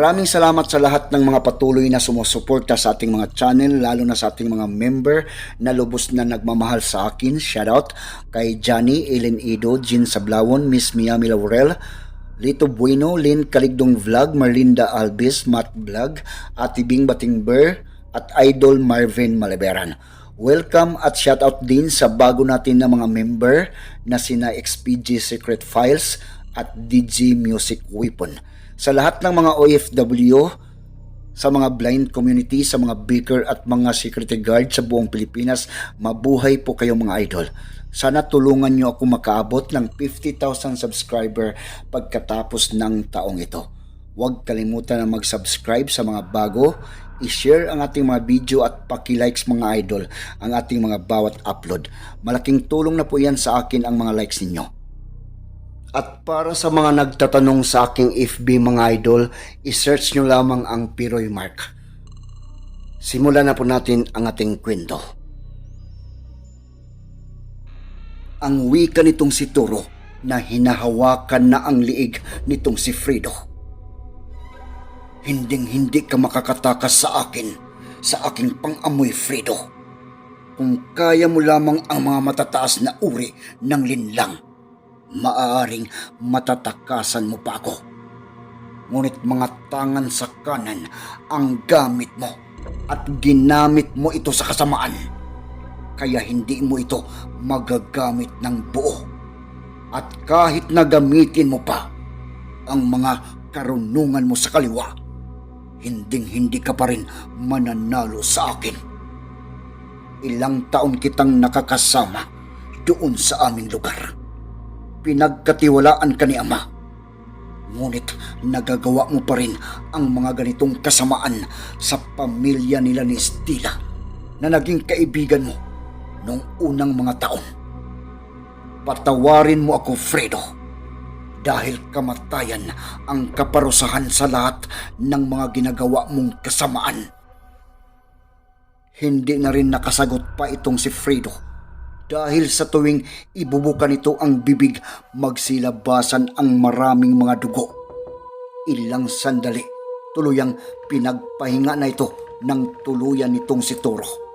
Maraming salamat sa lahat ng mga patuloy na sumusuporta sa ating mga channel, lalo na sa ating mga member na lubos na nagmamahal sa akin. Shoutout kay Johnny, Ellen Ido, Jean Sablawon, Miss Miami Laurel, Lito Bueno, Lynn Kaligdong Vlog, Marlinda Albis, Matt Vlog, Ate Bing Batingber, at Idol Marvin Malaberan. Welcome at shoutout din sa bago natin na mga member na sina XPG Secret Files at DG Music Weapon. Sa lahat ng mga OFW, sa mga blind community, sa mga baker at mga security guard sa buong Pilipinas, mabuhay po kayo mga idol. Sana tulungan nyo ako makaabot ng 50,000 subscriber pagkatapos ng taong ito. Huwag kalimutan na mag-subscribe sa mga bago, i-share ang ating mga video at paki-likes mga idol ang ating mga bawat upload. Malaking tulong na po yan sa akin ang mga likes ninyo. At para sa mga nagtatanong sa aking FB mga idol, isearch nyo lamang ang Piroy Mark. Simulan na po natin ang ating kwento. Ang wika nitong si Turo na hinahawakan na ang liig nitong si Frido. Hinding hindi ka makakatakas sa akin, sa aking pang-amoy Frido. Kung kaya mo lamang ang mga matataas na uri ng linlang, maaaring matatakasan mo pa ako. Ngunit mga tangan sa kanan ang gamit mo at ginamit mo ito sa kasamaan. Kaya hindi mo ito magagamit ng buo. At kahit na gamitin mo pa ang mga karunungan mo sa kaliwa, hinding hindi ka pa rin mananalo sa akin. Ilang taon kitang nakakasama doon sa aming lugar pinagkatiwalaan ka ni Ama. Ngunit nagagawa mo pa rin ang mga ganitong kasamaan sa pamilya nila ni Stila na naging kaibigan mo noong unang mga taon. Patawarin mo ako, Fredo, dahil kamatayan ang kaparusahan sa lahat ng mga ginagawa mong kasamaan. Hindi na rin nakasagot pa itong si Fredo dahil sa tuwing ibubuka nito ang bibig, magsilabasan ang maraming mga dugo. Ilang sandali, tuluyang pinagpahinga na ito ng tuluyan nitong si Toro.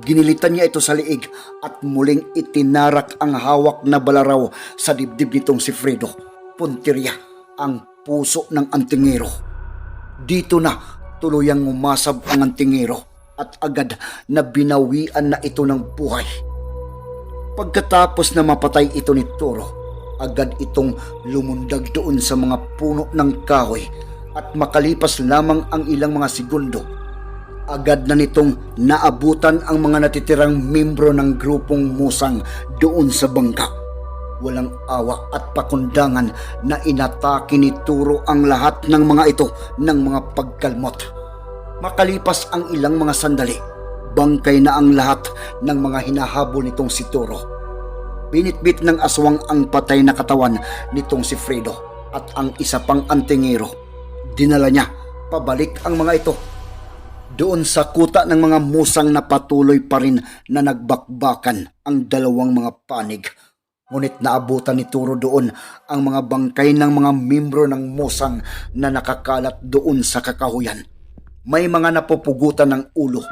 Ginilitan niya ito sa liig at muling itinarak ang hawak na balaraw sa dibdib nitong si Fredo. Puntirya ang puso ng antingero. Dito na tuluyang umasab ang antingero at agad na binawian na ito ng buhay. Pagkatapos na mapatay ito ni Toro, agad itong lumundag doon sa mga puno ng kahoy at makalipas lamang ang ilang mga segundo, agad na nitong naabutan ang mga natitirang membro ng grupong musang doon sa bangka. Walang awa at pakundangan na inatake ni Turo ang lahat ng mga ito ng mga pagkalmot. Makalipas ang ilang mga sandali, bangkay na ang lahat ng mga hinahabol nitong si Toro. Binitbit ng aswang ang patay na katawan nitong si Fredo at ang isa pang antingero. Dinala niya pabalik ang mga ito. Doon sa kuta ng mga musang na patuloy pa rin na nagbakbakan ang dalawang mga panig. Ngunit naabutan ni Turo doon ang mga bangkay ng mga membro ng musang na nakakalat doon sa kakahuyan. May mga napupugutan ng ulo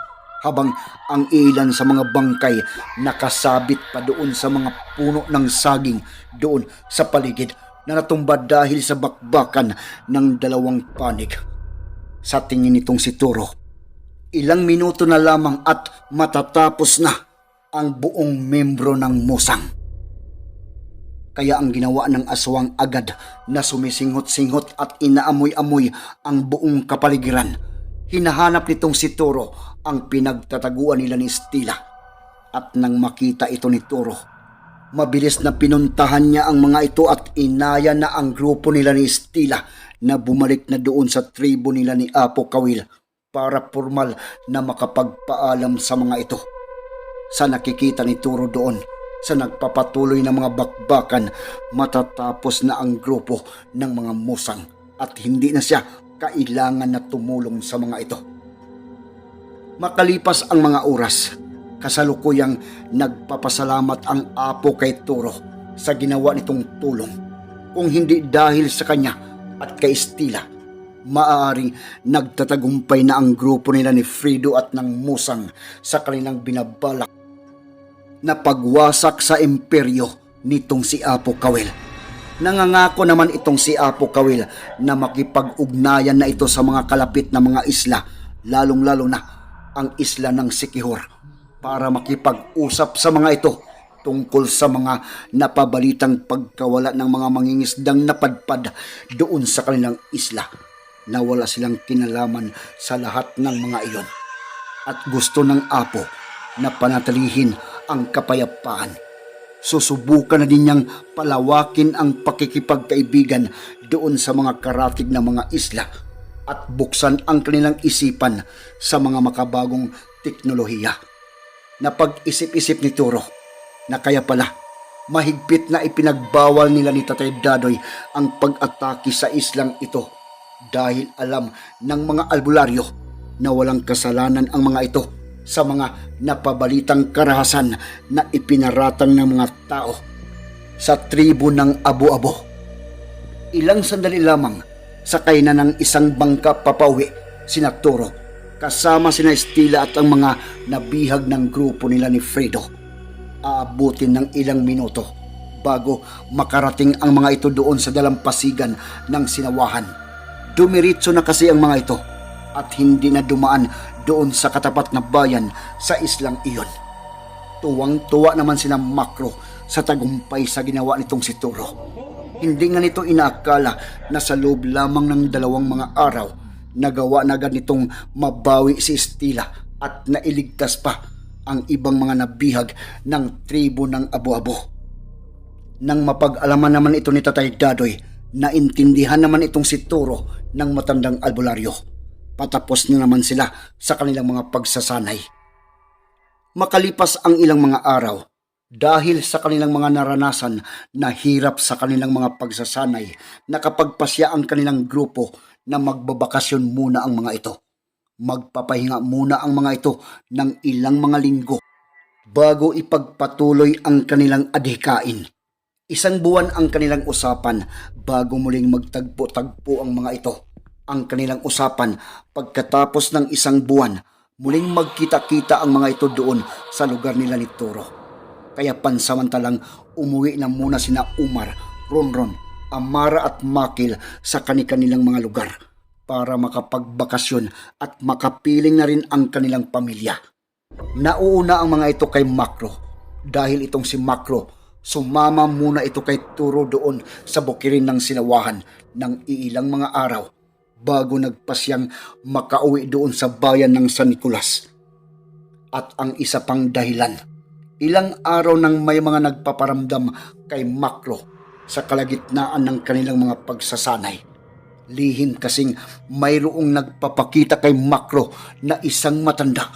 habang ang ilan sa mga bangkay nakasabit pa doon sa mga puno ng saging doon sa paligid na natumba dahil sa bakbakan ng dalawang panig. Sa tingin nitong si Turo, ilang minuto na lamang at matatapos na ang buong membro ng musang. Kaya ang ginawa ng aswang agad na sumisinghot-singhot at inaamoy-amoy ang buong kapaligiran. Hinahanap nitong si Toro ang pinagtataguan nila ni Stila. At nang makita ito ni Toro, mabilis na pinuntahan niya ang mga ito at inaya na ang grupo nila ni Stila na bumalik na doon sa tribo nila ni Apo Kawil para formal na makapagpaalam sa mga ito. Sa nakikita ni Turo doon, sa nagpapatuloy na mga bakbakan matatapos na ang grupo ng mga musang at hindi na siya kailangan na tumulong sa mga ito. Makalipas ang mga oras, kasalukuyang nagpapasalamat ang apo kay Turo sa ginawa nitong tulong. Kung hindi dahil sa kanya at kay Stila, Maaaring nagtatagumpay na ang grupo nila ni Frido at ng Musang sa kanilang binabalak na pagwasak sa imperyo nitong si Apo Kawil. Nangangako naman itong si Apo Kawil na makipag-ugnayan na ito sa mga kalapit na mga isla, lalong-lalo na ang isla ng Sikihor, para makipag-usap sa mga ito tungkol sa mga napabalitang pagkawala ng mga mangingisdang napadpad doon sa kanilang isla na wala silang kinalaman sa lahat ng mga iyon. At gusto ng Apo na panatilihin ang kapayapaan susubukan na din niyang palawakin ang pakikipagkaibigan doon sa mga karatig na mga isla at buksan ang kanilang isipan sa mga makabagong teknolohiya. Napag-isip-isip ni Turo na kaya pala mahigpit na ipinagbawal nila ni Tatay Dadoy ang pag-atake sa islang ito dahil alam ng mga albularyo na walang kasalanan ang mga ito sa mga napabalitang karahasan na ipinaratang ng mga tao sa tribo ng Abu-Abo. Ilang sandali lamang sakay na ng isang bangka papauwi si Toro kasama sina Estila at ang mga nabihag ng grupo nila ni Fredo. Aabutin ng ilang minuto bago makarating ang mga ito doon sa dalampasigan ng sinawahan. Dumiritso na kasi ang mga ito at hindi na dumaan doon sa katapat na bayan sa islang iyon. Tuwang-tuwa naman sina Makro sa tagumpay sa ginawa nitong si Turo. Hindi nga nito inaakala na sa loob lamang ng dalawang mga araw, nagawa na agad nitong mabawi si Estila at nailigtas pa ang ibang mga nabihag ng tribo ng Abu-Abo. Nang mapag-alaman naman ito ni Tatay Dadoy, naintindihan naman itong si Turo ng matandang albularyo patapos na naman sila sa kanilang mga pagsasanay. Makalipas ang ilang mga araw, dahil sa kanilang mga naranasan na hirap sa kanilang mga pagsasanay, nakapagpasya ang kanilang grupo na magbabakasyon muna ang mga ito. Magpapahinga muna ang mga ito ng ilang mga linggo bago ipagpatuloy ang kanilang adhikain. Isang buwan ang kanilang usapan bago muling magtagpo-tagpo ang mga ito ang kanilang usapan pagkatapos ng isang buwan, muling magkita-kita ang mga ito doon sa lugar nila ni Toro. Kaya pansamantalang umuwi na muna sina Umar, Ronron, Amara at Makil sa kanilang mga lugar para makapagbakasyon at makapiling na rin ang kanilang pamilya. Nauuna ang mga ito kay Makro dahil itong si Makro sumama muna ito kay Turo doon sa bukirin ng sinawahan ng iilang mga araw bago nagpasyang makauwi doon sa bayan ng San Nicolas. At ang isa pang dahilan, ilang araw nang may mga nagpaparamdam kay Makro sa kalagitnaan ng kanilang mga pagsasanay. Lihim kasing mayroong nagpapakita kay Makro na isang matanda.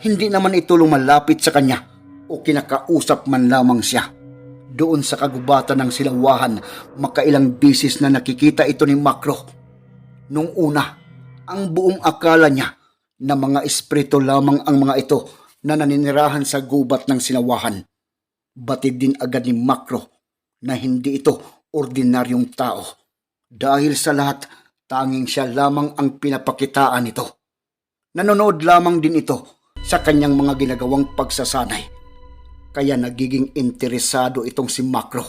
Hindi naman ito lumalapit sa kanya o kinakausap man lamang siya. Doon sa kagubatan ng silawahan, makailang bisis na nakikita ito ni Makro Nung una, ang buong akala niya na mga espiritu lamang ang mga ito na naninirahan sa gubat ng sinawahan. Batid din agad ni Makro na hindi ito ordinaryong tao. Dahil sa lahat, tanging siya lamang ang pinapakitaan nito. Nanonood lamang din ito sa kanyang mga ginagawang pagsasanay. Kaya nagiging interesado itong si Makro.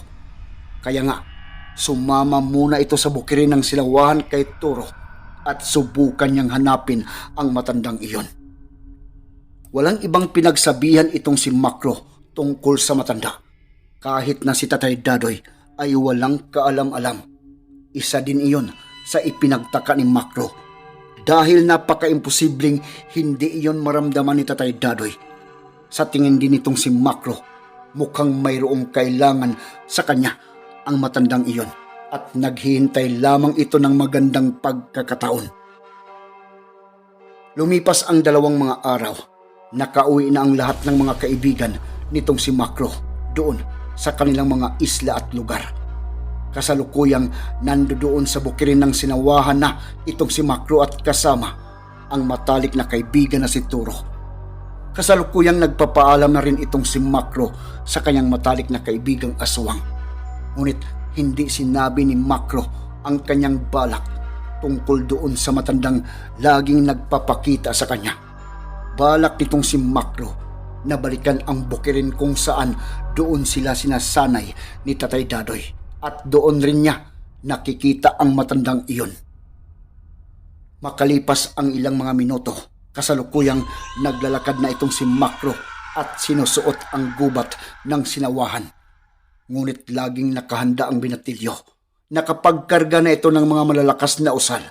Kaya nga, Sumama muna ito sa bukirin ng silawahan kay Turo at subukan niyang hanapin ang matandang iyon. Walang ibang pinagsabihan itong si Makro tungkol sa matanda. Kahit na si Tatay Dadoy ay walang kaalam-alam. Isa din iyon sa ipinagtaka ni Makro. Dahil napaka-imposibleng hindi iyon maramdaman ni Tatay Dadoy. Sa tingin din itong si Makro, mukhang mayroong kailangan sa kanya ang matandang iyon at naghihintay lamang ito ng magandang pagkakataon. Lumipas ang dalawang mga araw. Nakauwi na ang lahat ng mga kaibigan nitong si Makro doon sa kanilang mga isla at lugar. Kasalukuyang nandoon sa bukirin ng sinawahan na itong si Makro at kasama ang matalik na kaibigan na si Turo. Kasalukuyang nagpapaalam na rin itong si Makro sa kanyang matalik na kaibigang aswang Ngunit hindi sinabi ni Makro ang kanyang balak tungkol doon sa matandang laging nagpapakita sa kanya. Balak nitong si Makro na balikan ang bukirin kung saan doon sila sinasanay ni Tatay Dadoy at doon rin niya nakikita ang matandang iyon. Makalipas ang ilang mga minuto, kasalukuyang naglalakad na itong si Makro at sinusuot ang gubat ng sinawahan. Ngunit laging nakahanda ang binatilyo. Nakapagkarga na ito ng mga malalakas na usal.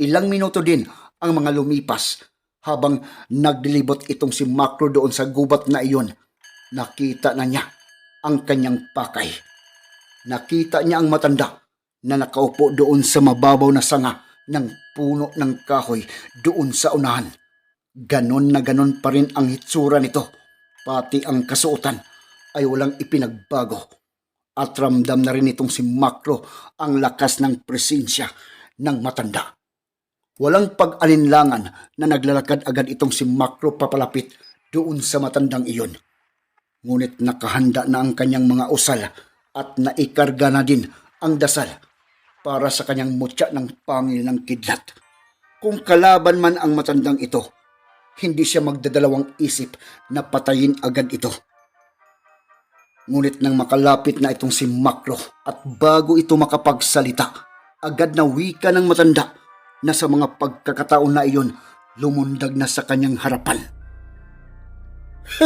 Ilang minuto din ang mga lumipas habang naglilibot itong si Makro doon sa gubat na iyon. Nakita na niya ang kanyang pakay. Nakita niya ang matanda na nakaupo doon sa mababaw na sanga ng puno ng kahoy doon sa unahan. Ganon na ganon pa rin ang hitsura nito. Pati ang kasuotan ay walang ipinagbago. At ramdam na rin itong si Makro ang lakas ng presensya ng matanda. Walang pag-alinlangan na naglalakad agad itong si Makro papalapit doon sa matandang iyon. Ngunit nakahanda na ang kanyang mga usal at naikarga na din ang dasal para sa kanyang mutya ng pangil ng kidlat. Kung kalaban man ang matandang ito, hindi siya magdadalawang isip na patayin agad ito. Ngunit nang makalapit na itong si Makro at bago ito makapagsalita, agad na wika ng matanda na sa mga pagkakataon na iyon lumundag na sa kanyang harapan.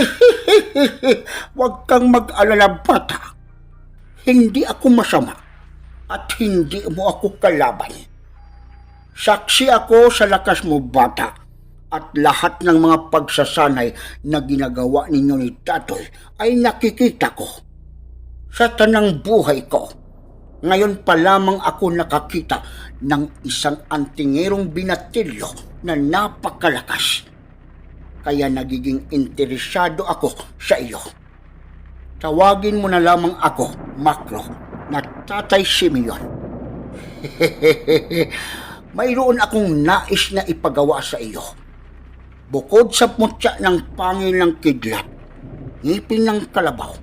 Huwag kang mag-alala bata. Hindi ako masama at hindi mo ako kalaban. Saksi ako sa lakas mo bata at lahat ng mga pagsasanay na ginagawa ninyo ni Tatoy ay nakikita ko. Sa tanang buhay ko, ngayon pa lamang ako nakakita ng isang antingerong binatilyo na napakalakas. Kaya nagiging interesado ako sa iyo. Tawagin mo na lamang ako, Makro, na Tatay Simeon. Mayroon akong nais na ipagawa sa iyo. Bukod sa mutya ng pangil ng kidlat, ngipin ng kalabaw,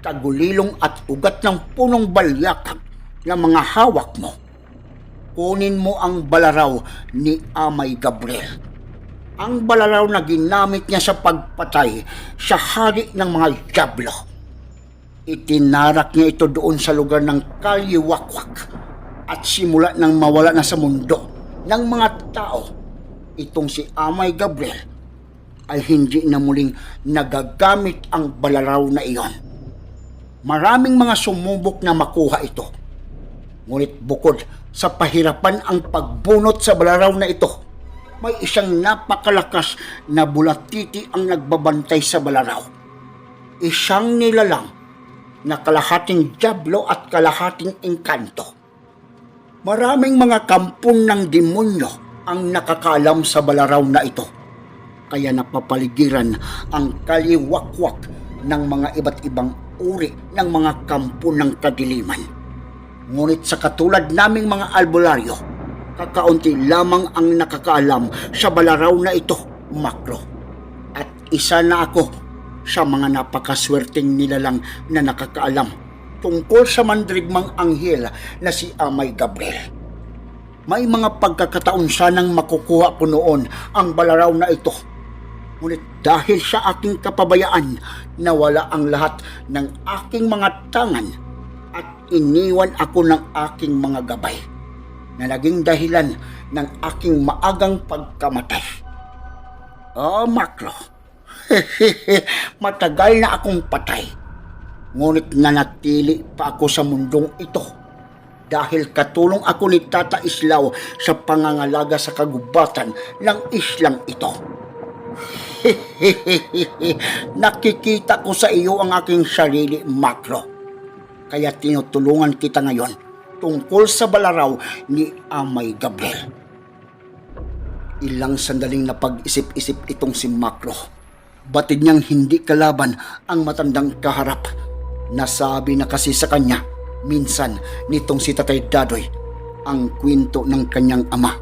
tagulilong at ugat ng punong balyakag na mga hawak mo, kunin mo ang balaraw ni Amay Gabriel. Ang balaraw na ginamit niya sa pagpatay sa hari ng mga Diablo. Itinarak niya ito doon sa lugar ng Kalyiwakwak at simula nang mawala na sa mundo ng mga tao itong si Amay Gabriel ay hindi na muling nagagamit ang balaraw na iyon. Maraming mga sumubok na makuha ito. Ngunit bukod sa pahirapan ang pagbunot sa balaraw na ito, may isang napakalakas na bulatiti ang nagbabantay sa balaraw. Isang nilalang na kalahating diablo at kalahating engkanto. Maraming mga kampon ng demonyo ang nakakaalam sa balaraw na ito. Kaya napapaligiran ang kaliwakwak ng mga iba't ibang uri ng mga kampo ng kadiliman. Ngunit sa katulad naming mga albularyo, kakaunti lamang ang nakakaalam sa balaraw na ito, makro. At isa na ako sa mga napakaswerteng nilalang na nakakaalam tungkol sa mandrigmang anghel na si Amay Gabriel. May mga pagkakataon sanang makukuha ko noon ang balaraw na ito. Ngunit dahil sa aking kapabayaan, nawala ang lahat ng aking mga tangan at iniwan ako ng aking mga gabay na naging dahilan ng aking maagang pagkamatay. Oh, Makro, matagal na akong patay. Ngunit nanatili pa ako sa mundong ito dahil katulong ako ni Tata Islaw sa pangangalaga sa kagubatan ng islang ito. Nakikita ko sa iyo ang aking sarili, Makro. Kaya tinutulungan kita ngayon tungkol sa balaraw ni Amay Gabriel. Ilang sandaling na pag-isip-isip itong si Makro. Batid niyang hindi kalaban ang matandang kaharap. Nasabi na kasi sa kanya, minsan nitong si Tatay Dadoy, ang kwento ng kanyang ama.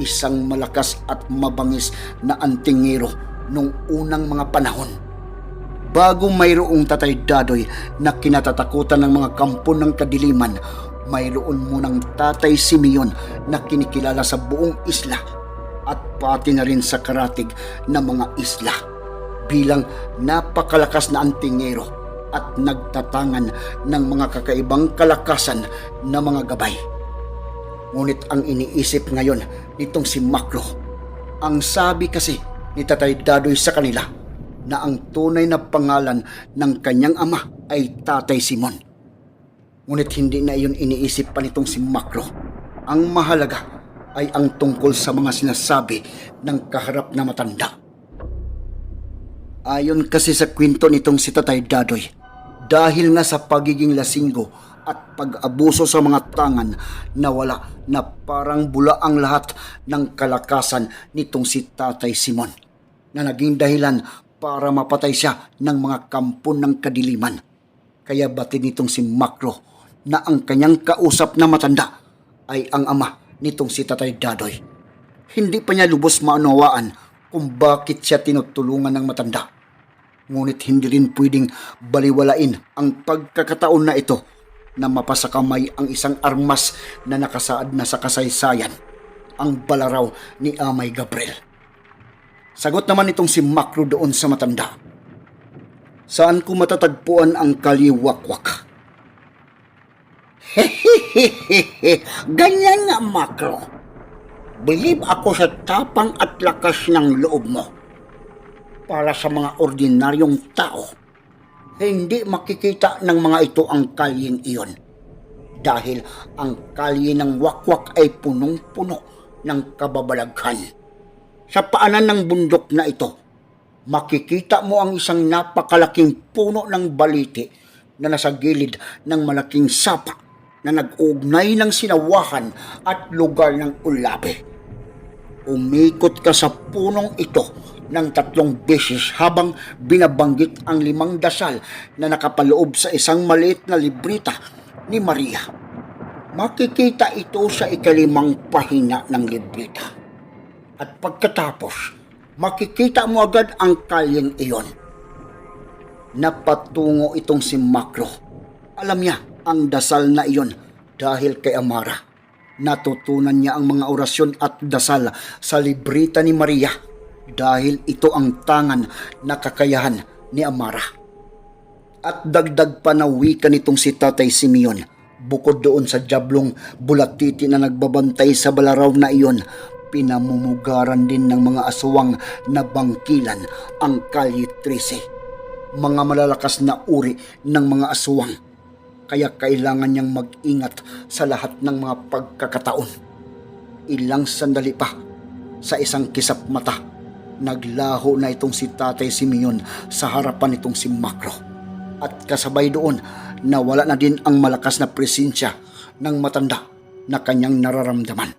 Isang malakas at mabangis na antingero nung unang mga panahon. Bago mayroong Tatay Dadoy na kinatatakutan ng mga kampo ng kadiliman, mayroon munang tatay Simeon na kinikilala sa buong isla at pati na rin sa karatig ng mga isla bilang napakalakas na antingero at nagtatangan ng mga kakaibang kalakasan na mga gabay. Ngunit ang iniisip ngayon nitong si Makro, ang sabi kasi ni Tatay Dadoy sa kanila na ang tunay na pangalan ng kanyang ama ay Tatay Simon. Ngunit hindi na iyon iniisip pa nitong si Makro. Ang mahalaga ay ang tungkol sa mga sinasabi ng kaharap na matanda. Ayon kasi sa kwento nitong si Tatay Dadoy, dahil nga sa pagiging lasinggo at pag-abuso sa mga tangan, nawala na parang bula ang lahat ng kalakasan nitong si Tatay Simon na naging dahilan para mapatay siya ng mga kampon ng kadiliman. Kaya batid nitong si Makro na ang kanyang kausap na matanda ay ang ama nitong si Tatay Dadoy. Hindi pa niya lubos maunawaan kung bakit siya tinutulungan ng matanda. Ngunit hindi rin pwedeng baliwalain ang pagkakataon na ito na mapasakamay ang isang armas na nakasaad na sa kasaysayan, ang balaraw ni Amay Gabriel. Sagot naman itong si Makro doon sa matanda. Saan ko matatagpuan ang kaliwakwak? Ganyan nga, Makro. Believe ako sa tapang at lakas ng loob mo. Para sa mga ordinaryong tao, hindi makikita ng mga ito ang kalyeng iyon. Dahil ang kalye ng wakwak ay punong-puno ng kababalaghan. Sa paanan ng bundok na ito, makikita mo ang isang napakalaking puno ng baliti na nasa gilid ng malaking sapa na nag-ugnay ng sinawahan at lugar ng ulabe. Umikot ka sa punong ito ng tatlong beses habang binabanggit ang limang dasal na nakapaloob sa isang maliit na librita ni Maria. Makikita ito sa ikalimang pahina ng librita. At pagkatapos, makikita mo agad ang kalyeng iyon. Napatungo itong si Makro. Alam niya ang dasal na iyon dahil kay Amara. Natutunan niya ang mga orasyon at dasal sa librita ni Maria dahil ito ang tangan na kakayahan ni Amara. At dagdag pa na wika nitong si Tatay Simeon bukod doon sa jablong bulatiti na nagbabantay sa balaraw na iyon pinamumugaran din ng mga aswang na bangkilan ang Kalye 13. Mga malalakas na uri ng mga aswang kaya kailangan niyang mag-ingat sa lahat ng mga pagkakataon. Ilang sandali pa, sa isang kisap mata, naglaho na itong si Tatay Simeon sa harapan nitong si Makro. At kasabay doon, nawala na din ang malakas na presensya ng matanda na kanyang nararamdaman.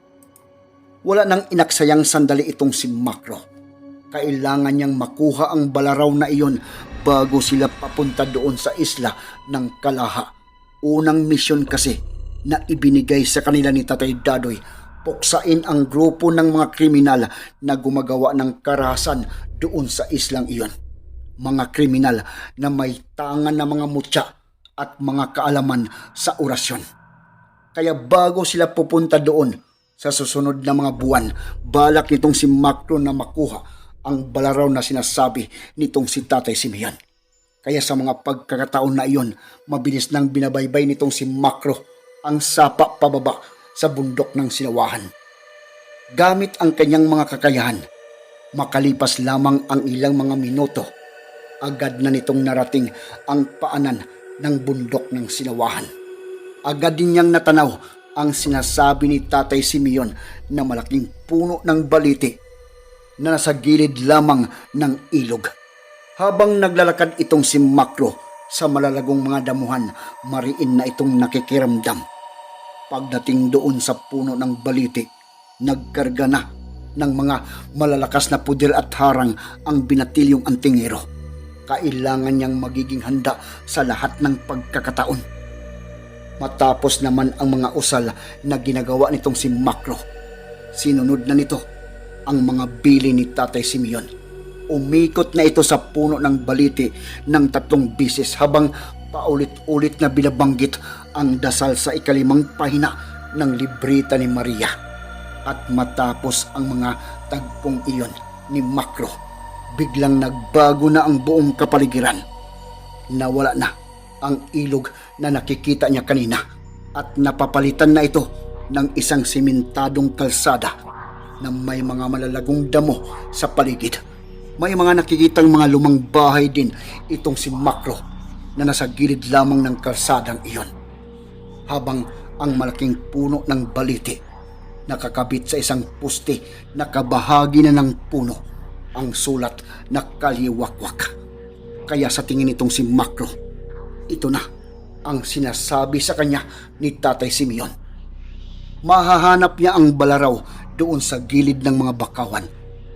Wala nang inaksayang sandali itong si Makro. Kailangan niyang makuha ang balaraw na iyon bago sila papunta doon sa isla ng Kalaha unang misyon kasi na ibinigay sa kanila ni Tatay Dadoy puksain ang grupo ng mga kriminal na gumagawa ng karahasan doon sa islang iyon. Mga kriminal na may tangan na mga mutya at mga kaalaman sa orasyon. Kaya bago sila pupunta doon sa susunod na mga buwan, balak nitong si Makro na makuha ang balaraw na sinasabi nitong si Tatay Simeon. Kaya sa mga pagkakataon na iyon, mabilis nang binabaybay nitong si Makro ang sapa pababa sa bundok ng sinawahan. Gamit ang kanyang mga kakayahan, makalipas lamang ang ilang mga minuto, agad na nitong narating ang paanan ng bundok ng sinawahan. Agad din niyang natanaw ang sinasabi ni Tatay Simeon na malaking puno ng baliti na nasa gilid lamang ng ilog. Habang naglalakad itong si Makro sa malalagong mga damuhan, mariin na itong nakikiramdam. Pagdating doon sa puno ng baliti, nagkarga na ng mga malalakas na puder at harang ang binatilyong antingero. Kailangan niyang magiging handa sa lahat ng pagkakataon. Matapos naman ang mga usal na ginagawa nitong si Makro, sinunod na nito ang mga bili ni Tatay Simeon Umikot na ito sa puno ng baliti ng tatlong bisis habang Paulit-ulit na binabanggit ang dasal sa ikalimang pahina ng libreta ni Maria. At matapos ang mga tagpong iyon ni Makro, biglang nagbago na ang buong kapaligiran. Nawala na ang ilog na nakikita niya kanina at napapalitan na ito ng isang simentadong kalsada na may mga malalagong damo sa paligid. May mga nakikitang mga lumang bahay din itong si Makro na nasa gilid lamang ng kalsadang iyon. Habang ang malaking puno ng baliti nakakabit sa isang puste na kabahagi na ng puno ang sulat na kaliwakwak. Kaya sa tingin nitong si Makro, ito na ang sinasabi sa kanya ni Tatay Simeon. Mahahanap niya ang balaraw doon sa gilid ng mga bakawan,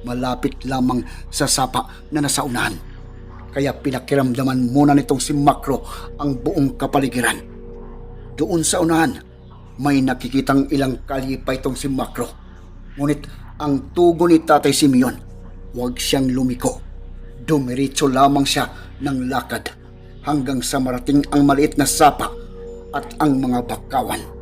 malapit lamang sa sapa na nasa unahan. Kaya pinakiramdaman muna nitong si Makro ang buong kapaligiran. Doon sa unahan, may nakikitang ilang kalye pa itong si Makro. Ngunit ang tugo ni Tatay Simeon, huwag siyang lumiko. Dumiritso lamang siya ng lakad hanggang sa marating ang maliit na sapa at ang mga bakawan.